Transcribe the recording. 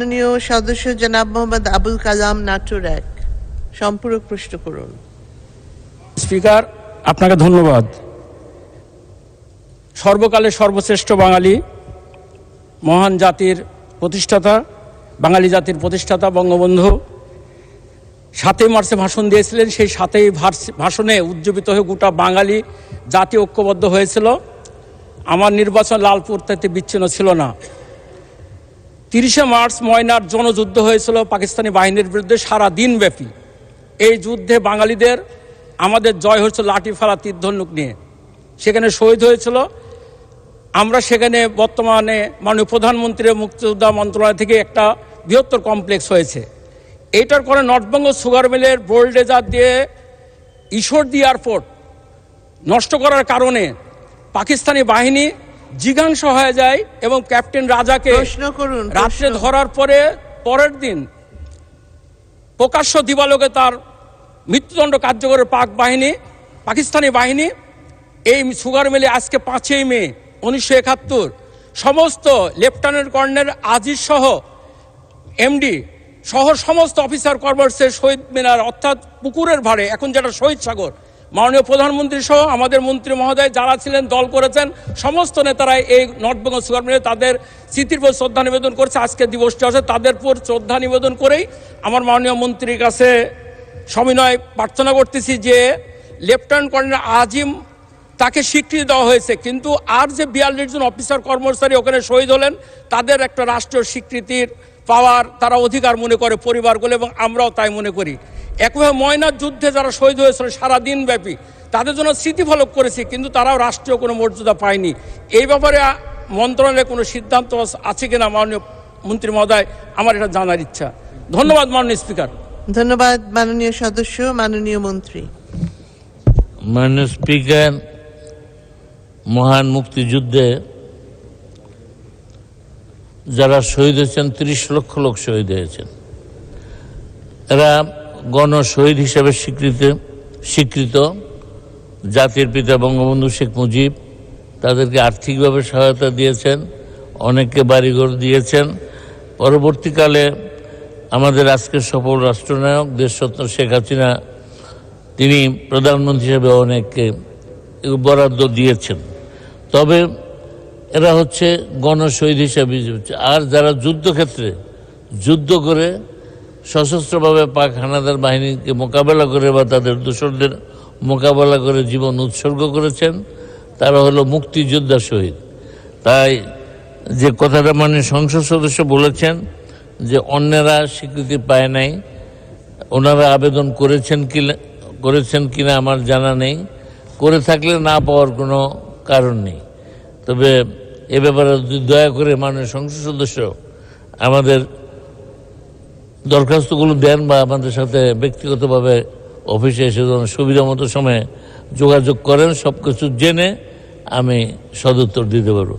মাননীয় সদস্য জনাব মোহাম্মদ আবুল কালাম নাটোর এক। সম্পূরক প্রশ্ন করুন। স্পিকার, আপনাকে ধন্যবাদ। সর্বকালের সর্বশ্রেষ্ঠ বাঙালি, মহান জাতির প্রতিষ্ঠাতা, বাঙালি জাতির প্রতিষ্ঠাতা, বঙ্গবন্ধু। সাতই মার্চে ভাষণ দিয়েছিলেন, সেই সাতই ভাষণে উজ্জীবিত হয়ে গোটা বাঙালি জাতি ঐক্যবদ্ধ হয়েছিল। আমার নির্বাচন লালপুর তাতে বিচ্ছিন্ন ছিল না। তিরিশে মার্চ ময়নার জনযুদ্ধ হয়েছিল পাকিস্তানি বাহিনীর বিরুদ্ধে সারা দিনব্যাপী এই যুদ্ধে বাঙালিদের আমাদের জয় হয়েছিল লাঠি ফেলা তীর্ধনুক নিয়ে। সেখানে শহীদ হয়েছিল। আমরা সেখানে বর্তমানে মাননীয় প্রধানমন্ত্রীর মুক্তিযোদ্ধা মন্ত্রণালয় থেকে একটা বৃহত্তর কমপ্লেক্স হয়েছে। এইটার করে নর্থবেঙ্গ সুগার মিলের বোল্ডেজার দিয়ে ঈশ্বরদী এয়ারপোর্ট নষ্ট করার কারণে পাকিস্তানি বাহিনী জিঘাংস হয়ে যায় এবং ক্যাপ্টেন রাজাকে প্রশ্ন করুন রাত্রে ধরার পরে পরের দিন প্রকাশ্য দিবালোকে তার মৃত্যুদণ্ড কার্যকরের পাক বাহিনী পাকিস্তানি বাহিনী এই সুগার মিলে আজকে পাঁচই মে উনিশশো একাত্তর সমস্ত লেফটেন্যান্ট কর্নেল আজিজ সহ এমডি সহ সমস্ত অফিসার কর্মচারী শহীদ মিনার অর্থাৎ পুকুরের ভাড়ে এখন যেটা শহীদ সাগর মাননীয় প্রধানমন্ত্রী সহ আমাদের মন্ত্রী মহোদয় যারা ছিলেন, দল করেছেন, সমস্ত নেতারা এই নর্থ বেঙ্গল সুগার মিলে তাদের স্মৃতির প্রতি শ্রদ্ধা নিবেদন করছে। আজকে দিবসটি আছে তাদের উপর শ্রদ্ধা নিবেদন করেই আমার মাননীয় মন্ত্রীর কাছে সবিনয় প্রার্থনা করতেছি যে লেফটেন্যান্ট কর্নেল আজিম তাকে স্বীকৃতি দেওয়া হয়েছে। কিন্তু আর যে বিয়াল্লিশ জন অফিসার কর্মচারী ওখানে শহীদ হলেন, তাদের একটা রাষ্ট্রীয় স্বীকৃতির পাওয়ার তারা অধিকার মনে করে পরিবারগুলো এবং আমরাও তাই মনে করি। একভাবে ময়নার যুদ্ধে যারা শহীদ হয়েছিল সারা দিন ব্যাপী তাদের জন্য স্মৃতিফলক করেছি কিন্তু তারাও রাষ্ট্রীয় কোনো মর্যাদা পায়নি। এই ব্যাপারে মন্ত্রণালয়ে কোনো সিদ্ধান্ত আছে কিনা মাননীয় মন্ত্রী মহোদয় আমার এটা জানার ইচ্ছা। ধন্যবাদ মাননীয় স্পিকার। ধন্যবাদ মাননীয় সদস্য মাননীয় মন্ত্রী। মাননীয় স্পিকার মহান মুক্তিযুদ্ধে যারা শহীদ হয়েছেন তিরিশ লক্ষ লোক শহীদ হয়েছেন। এরা গণ শহীদ হিসেবে স্বীকৃত স্বীকৃত জাতির পিতা বঙ্গবন্ধু শেখ মুজিব তাদেরকে আর্থিকভাবে সহায়তা দিয়েছেন, অনেককে বাড়িঘর দিয়েছেন পরবর্তীকালে আমাদের আজকের সফল রাষ্ট্রনায়ক দেশরত্ন শেখ হাসিনা, তিনি প্রধানমন্ত্রী হিসেবে অনেককে বরাদ্দ দিয়েছেন তবে এরা হচ্ছে গণশহীদ হিসেবে। আর যারা যুদ্ধক্ষেত্রে যুদ্ধ করে সশস্ত্রভাবে পাক হানাদার বাহিনীকে মোকাবেলা করে বা তাদের দোসরদের মোকাবেলা করে জীবন উৎসর্গ করেছেন, তারা হলো মুক্তিযোদ্ধা শহীদ। তাই যে কথাটা মানে সংসদ সদস্য বলেছেন যে অন্যেরা স্বীকৃতি পায় নাই, ওনারা আবেদন করেছেন কি করেছেন কিনা আমার জানা নেই। করে থাকলে না পাওয়ার কোনো কারণ নেই। তবে এ ব্যাপারে দয়া করে মাননীয় সংসদ সদস্য আমাদের দরখাস্তগুলো দেন বা আমাদের সাথে ব্যক্তিগতভাবে অফিসে এসে যখন সুবিধা মতো সময়ে যোগাযোগ করেন সব কিছু জেনে আমি সদুত্তর দিতে পারব।